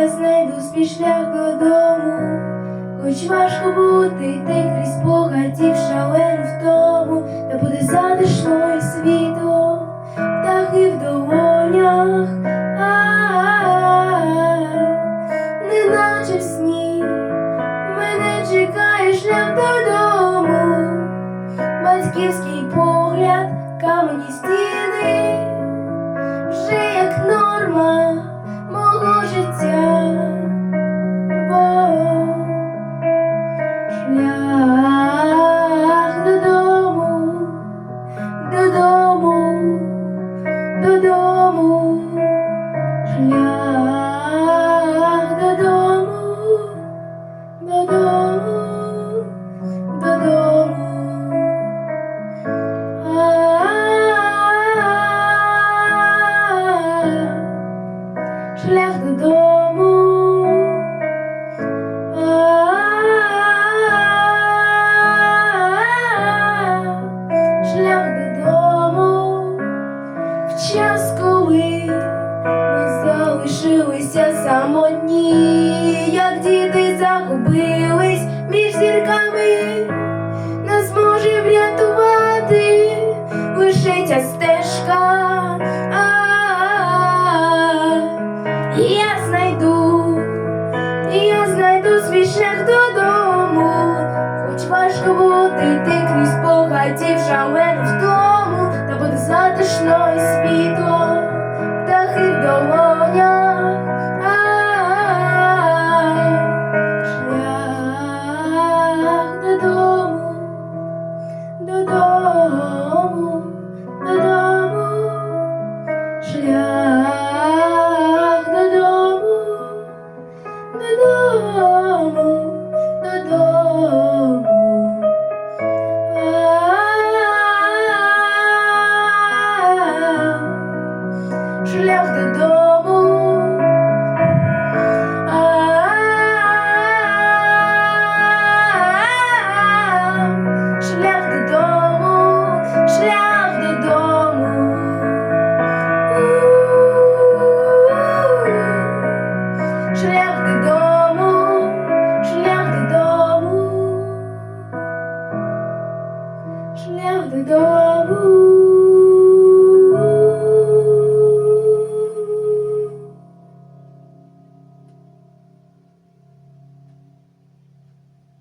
я знайду свій шлях додому, хоч важко бути, йти крізь погатів шалену тому, та буде затишно і світло, птахи в долонях, неначе сні мене чекає шлях додому, батьківський погляд, камені стіни, вже як норма. Загубились між зірками, нас може врятувати лише ця стежка. Я знайду. Я знайду свій шлях додому, хоч важко буде йти крізь погатів шалену втому, та буде затишно і світло, додому, the garden.